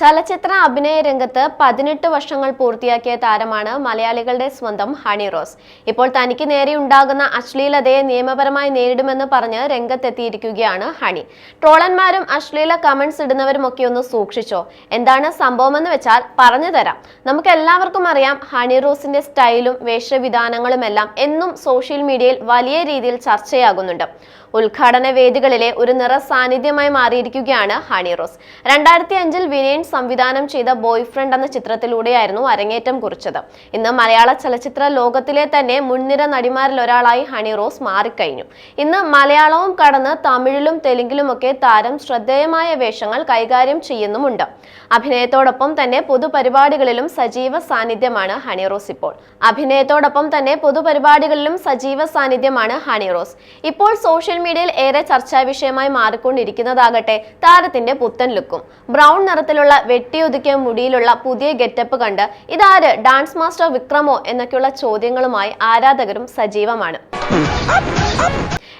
ചലച്ചിത്ര അഭിനയ രംഗത്ത് പതിനെട്ട് വർഷങ്ങൾ പൂർത്തിയാക്കിയ താരമാണ് മലയാളികളുടെ സ്വന്തം ഹണി റോസ്. ഇപ്പോൾ തനിക്ക് നേരെ ഉണ്ടാകുന്ന അശ്ലീലതയെ നിയമപരമായി നേരിടുമെന്ന് പറഞ്ഞ് രംഗത്തെത്തിയിരിക്കുകയാണ് ഹണി. ട്രോളന്മാരും അശ്ലീല കമന്റ്സ് ഇടുന്നവരും ഒക്കെ ഒന്ന് സൂക്ഷിച്ചോ? എന്താണ് സംഭവമെന്ന് വെച്ചാൽ പറഞ്ഞു തരാം. നമുക്ക് എല്ലാവർക്കും അറിയാം ഹണി റോസിന്റെ സ്റ്റൈലും വേഷവിധാനങ്ങളുമെല്ലാം എന്നും സോഷ്യൽ മീഡിയയിൽ വലിയ രീതിയിൽ ചർച്ചയാകുന്നുണ്ട്. ഉദ്ഘാടന വേദികളിലെ ഒരു നിറ സാന്നിധ്യമായി മാറിയിരിക്കുകയാണ് ഹണി റോസ്. രണ്ടായിരത്തി അഞ്ചിൽ വിനയൻ സംവിധാനം ചെയ്ത ബോയ് ഫ്രണ്ട് എന്ന ചിത്രത്തിലൂടെയായിരുന്നു അരങ്ങേറ്റം കുറിച്ചത്. ഇന്ന് മലയാള ചലച്ചിത്ര ലോകത്തിലെ തന്നെ മുൻനിര നടിമാരിൽ ഒരാളായി ഹണി റോസ് മാറിക്കഴിഞ്ഞു. ഇന്ന് മലയാളവും കടന്ന് തമിഴിലും തെലുങ്കിലുമൊക്കെ താരം ശ്രദ്ധേയമായ വേഷങ്ങൾ കൈകാര്യം ചെയ്യുന്നുമുണ്ട്. അഭിനയത്തോടൊപ്പം തന്നെ പൊതുപരിപാടികളിലും സജീവ സാന്നിധ്യമാണ് ഹണി റോസ് ഇപ്പോൾ. അഭിനയത്തോടൊപ്പം തന്നെ പൊതുപരിപാടികളിലും സജീവ സാന്നിധ്യമാണ് ഹണി റോസ്. ഇപ്പോൾ സോഷ്യൽ മീഡിയയിൽ ഏറെ ചർച്ചാ വിഷയമായി മാറിക്കൊണ്ടിരിക്കുന്നതാകട്ടെ താരത്തിന്റെ പുത്തൻ ലുക്കും. ബ്രൗൺ നിറത്തിലുള്ള വെട്ടിയൊതുക്കിയ മുടിയിലുള്ള പുതിയ ഗെറ്റപ്പ് കണ്ട് ഇതാര് ഡാൻസ് മാസ്റ്റർ വിക്രമോ എന്നൊക്കെയുള്ള ചോദ്യങ്ങളുമായി ആരാധകരും സജീവമാണ്.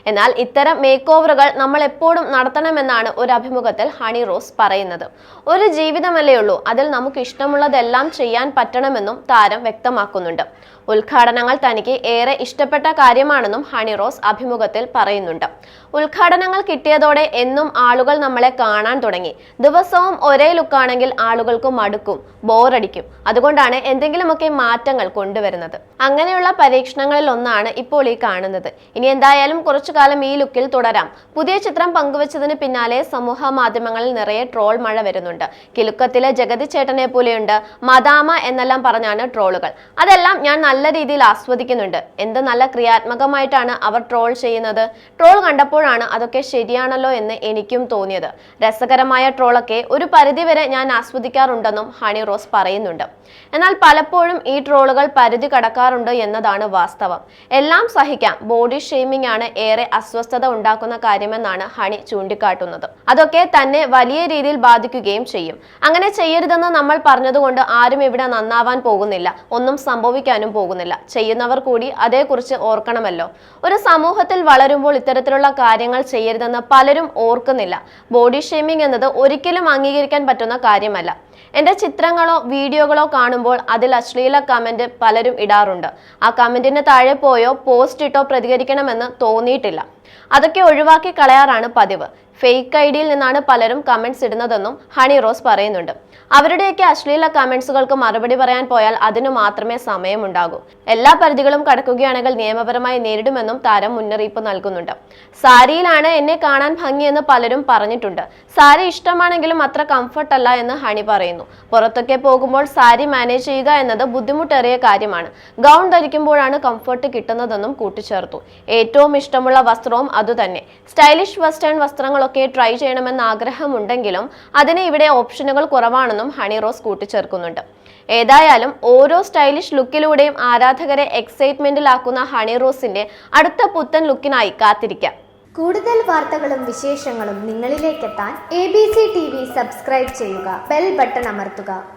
എന്നാൽ ഇത്തരം മേക്ക് ഓവറുകൾ നമ്മൾ എപ്പോഴും നടത്തണമെന്നാണ് ഒരു അഭിമുഖത്തിൽ ഹണി റോസ് പറയുന്നത്. ഒരു ജീവിതമല്ലേ ഉള്ളൂ അതിൽ നമുക്ക് ഇഷ്ടമുള്ളതെല്ലാം ചെയ്യാൻ പറ്റണമെന്നും താരം വ്യക്തമാക്കുന്നുണ്ട്. ഉദ്ഘാടനങ്ങൾ തനിക്ക് ഏറെ ഇഷ്ടപ്പെട്ട കാര്യമാണെന്നും ഹണി റോസ് അഭിമുഖത്തിൽ പറയുന്നുണ്ട്. ഉദ്ഘാടനങ്ങൾ കിട്ടിയതോടെ എന്നും ആളുകൾ നമ്മളെ കാണാൻ തുടങ്ങി. ദിവസവും ഒരേ ലുക്കാണെങ്കിൽ ആളുകൾക്ക് മടുക്കും ബോറടിക്കും. അതുകൊണ്ടാണ് എന്തെങ്കിലുമൊക്കെ മാറ്റങ്ങൾ കൊണ്ടുവരുന്നത്. അങ്ങനെയുള്ള പരീക്ഷണങ്ങളിൽ ഒന്നാണ് ഇപ്പോൾ ഈ കാണുന്നത്. ഇനി എന്തായാലും കുറച്ചു കാലം ഈ ലുക്കിൽ തുടരാം. പുതിയ ചിത്രം പങ്കുവച്ചതിന് പിന്നാലെ സമൂഹ മാധ്യമങ്ങളിൽ നിറയെ ട്രോൾ മഴ വരുന്നുണ്ട്. കിലുക്കത്തിലെ ജഗതി ചേട്ടനെ പോലെയുണ്ട് മദാമ എന്നെല്ലാം പറഞ്ഞാണ് ട്രോളുകൾ. അതെല്ലാം ഞാൻ നല്ല രീതിയിൽ ആസ്വദിക്കുന്നുണ്ട്. എന്ത് നല്ല ക്രിയാത്മകമായിട്ടാണ് അവർ ട്രോൾ ചെയ്യുന്നത്? ട്രോൾ കണ്ടപ്പോഴാണ് അതൊക്കെ ശരിയാണല്ലോ എന്ന് എനിക്കും തോന്നിയത്. രസകരമായ ട്രോളൊക്കെ ഒരു പരിധിവരെ ഞാൻ ആസ്വദിക്കാറുണ്ടെന്നും ഹണി റോസ് പറയുന്നുണ്ട്. എന്നാൽ പലപ്പോഴും ഈ ട്രോളുകൾ പരിധി കടക്കാറുണ്ട് എന്നതാണ് വാസ്തവം. എല്ലാം സഹിക്കാം. ബോഡി ഷെയ്മിംഗ് ആണ് ഏറെ അസ്വസ്ഥത ഉണ്ടാക്കുന്ന കാര്യമെന്നാണ് ഹണി ചൂണ്ടിക്കാട്ടുന്നത്. അതൊക്കെ തന്നെ വലിയ രീതിയിൽ ബാധിക്കുകയും ചെയ്യും. അങ്ങനെ ചെയ്യരുതെന്ന് നമ്മൾ പറഞ്ഞതുകൊണ്ട് ആരും ഇവിടെ നന്നാവാൻ പോകുന്നില്ല. ഒന്നും സംഭവിക്കാനും പോകുന്നില്ല. ചെയ്യുന്നവർ കൂടി അതേക്കുറിച്ച് ഓർക്കണമല്ലോ. ഒരു സമൂഹത്തിൽ വളരുമ്പോൾ ഇത്തരത്തിലുള്ള കാര്യങ്ങൾ ചെയ്യരുതെന്ന് പലരും ഓർക്കുന്നില്ല. ബോഡി ഷേമിംഗ് എന്നത് ഒരിക്കലും അംഗീകരിക്കാൻ പറ്റുന്ന കാര്യമല്ല. എന്റെ ചിത്രങ്ങളോ വീഡിയോകളോ കാണുമ്പോൾ അതിൽ അശ്ലീല കമന്റ് പലരും ഇടാറുണ്ട്. ആ കമന്റിന് താഴെ പോയോ പോസ്റ്റ് ഇട്ടോ പ്രതികരിക്കണമെന്ന് തോന്നിയിട്ടില്ല. അതൊക്കെ ഒഴിവാക്കി കളയാറാണ് പതിവ്. ഫേക്ക് ഐഡിയിൽ നിന്നാണ് പലരും കമന്റ്സ് ഇടുന്നതെന്നും ഹണി റോസ് പറയുന്നുണ്ട്. അവരുടെയൊക്കെ അശ്ലീല കമന്റ്സുകൾക്ക് മറുപടി പറയാൻ പോയാൽ അതിനു മാത്രമേ സമയമുണ്ടാകൂ. എല്ലാ പരിധികളും കടക്കുകയാണെങ്കിൽ നിയമപരമായി നേരിടുമെന്നും താരം മുന്നറിയിപ്പ് നൽകുന്നുണ്ട്. സാരിയിലാണ് എന്നെ കാണാൻ ഭംഗിയെന്ന് പലരും പറഞ്ഞിട്ടുണ്ട്. സാരി ഇഷ്ടമാണെങ്കിലും അത്ര കംഫർട്ട് അല്ല എന്ന് ഹണി പറയുന്നു. പുറത്തൊക്കെ പോകുമ്പോൾ സാരി മാനേജ് ചെയ്യുക എന്നത് ബുദ്ധിമുട്ടേറിയ കാര്യമാണ്. ഗൗൺ ധരിക്കുമ്പോഴാണ് കംഫർട്ട് കിട്ടുന്നതെന്നും കൂട്ടിച്ചേർത്തു. ഏറ്റവും ഇഷ്ടമുള്ള വസ്ത്രവും അതുതന്നെ. സ്റ്റൈലിഷ് വെസ്റ്റേൺ വസ്ത്രങ്ങളൊക്കെ ട്രൈ ചെയ്യണമെന്ന് ആഗ്രഹമുണ്ടെങ്കിലും അതിന് ഇവിടെ ഓപ്ഷനുകൾ കുറവാണെന്നും ഹണി റോസ് കൂട്ടിച്ചേർക്കുന്നുണ്ട്. ഏതായാലും ഓരോ സ്റ്റൈലിഷ് ലുക്കിലൂടെയും ആരാധകരെ എക്സൈറ്റ്മെന്റിലാക്കുന്ന ഹണി റോസിന്റെ അടുത്ത പുത്തൻ ലുക്കിനായി കാത്തിരിക്കാം. കൂടുതൽ വാർത്തകളും വിശേഷങ്ങളും നിങ്ങളിലേക്കെത്താൻ എ ബി സി ടി വി സബ്സ്ക്രൈബ് ചെയ്യുക ബെൽ ബട്ടൺ അമർത്തുക.